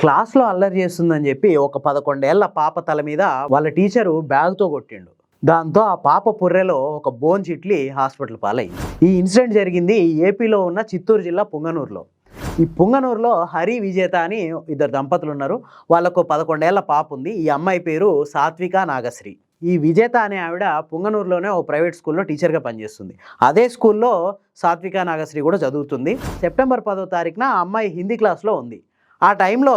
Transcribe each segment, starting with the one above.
క్లాస్లో అల్లరి చేస్తుందని చెప్పి ఒక పదకొండేళ్ళ పాప తల మీద వాళ్ళ టీచరు బ్యాగ్తో కొట్టిండు. దాంతో ఆ పాప పుర్రెలో ఒక బోన్ చిట్లి హాస్పిటల్ పాలైంది. ఈ ఇన్సిడెంట్ జరిగింది ఏపీలో ఉన్న చిత్తూరు జిల్లా పుంగనూరులో. ఈ పుంగనూరులో హరి విజేత అని ఇద్దరు దంపతులు ఉన్నారు. వాళ్ళకు పదకొండేళ్ళ పాప ఉంది. ఈ అమ్మాయి పేరు సాత్విక నాగశ్రీ. ఈ విజేత అనే ఆవిడ పుంగనూరులోనే ఓ ప్రైవేట్ స్కూల్లో టీచర్గా పనిచేస్తుంది. అదే స్కూల్లో సాత్విక నాగశ్రీ కూడా చదువుతుంది. సెప్టెంబర్ పదో తారీఖున ఆ అమ్మాయి హిందీ క్లాస్లో ఉంది. ఆ టైంలో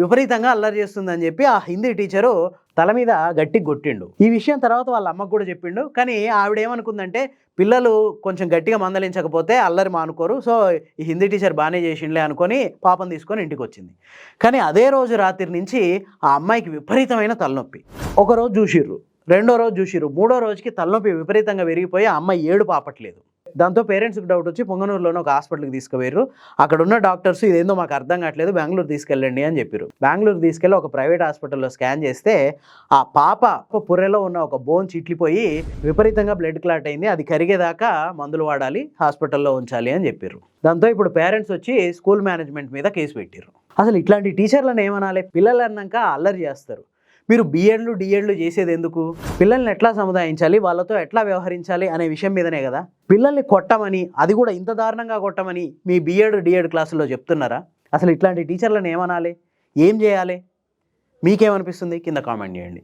విపరీతంగా అల్లరి చేస్తుందని చెప్పి ఆ హిందీ టీచరు తల మీద గట్టి కొట్టిండు. ఈ విషయం తర్వాత వాళ్ళ అమ్మకు కూడా చెప్పిండు. కానీ ఆవిడ ఏమనుకుందంటే పిల్లలు కొంచెం గట్టిగా మందలించకపోతే అల్లరి మానుకోరు. సో ఈ హిందీ టీచర్ బాగానే చేసిండ్లే అనుకొని పాపం తీసుకొని ఇంటికి వచ్చింది కానీ అదే రోజు రాత్రి నుంచి ఆ అమ్మాయికి విపరీతమైన తలనొప్పి. ఒక రోజు చూసిర్రు రెండో రోజు చూసిర్రు మూడో రోజుకి తలనొప్పి విపరీతంగా పెరిగిపోయి ఆ అమ్మాయి ఏడు పాపట్లేదు దాంతో పేరెంట్స్కి డౌట్ వచ్చి పొంగనూరులోనే ఒక హాస్పిటల్కి తీసుకుపోయారు అక్కడ ఉన్న డాక్టర్స్ ఇదేందో మాకు అర్థం కావట్లేదు బెంగళూరు తీసుకెళ్ళండి అని చెప్పారు బెంగళూరు తీసుకెళ్ళి ఒక ప్రైవేట్ హాస్పిటల్లో స్కాన్ చేస్తే ఆ పాప పుర్రెలో ఉన్న ఒక బోన్ చిట్లిపోయి విపరీతంగా బ్లడ్ క్లాట్ అయింది. అది కరిగేదాకా మందులు వాడాలి హాస్పిటల్లో ఉంచాలి అని చెప్పారు దాంతో ఇప్పుడు పేరెంట్స్ వచ్చి స్కూల్ మేనేజ్మెంట్ మీద కేసు పెట్టారు అసలు ఇట్లాంటి టీచర్లను ఏమనాలి? పిల్లలు అన్నాక అల్లరి చేస్తారు. మీరు బీఎడ్లు డిఎడ్లు చేసేది ఎందుకు? పిల్లల్ని ఎట్లా సముదాయించాలి? వాళ్ళతో ఎట్లా వ్యవహరించాలి? అనే విషయం మీదనే కదా? పిల్లల్ని కొట్టమని అది కూడా ఇంత దారుణంగా కొట్టమని మీ బీఎడ్ డిఎడ్ క్లాసుల్లో చెప్తున్నారా? అసలు ఇట్లాంటి టీచర్లను ఏమనాలి? ఏం చేయాలి? మీకేమనిపిస్తుంది? కింద కామెంట్ చేయండి.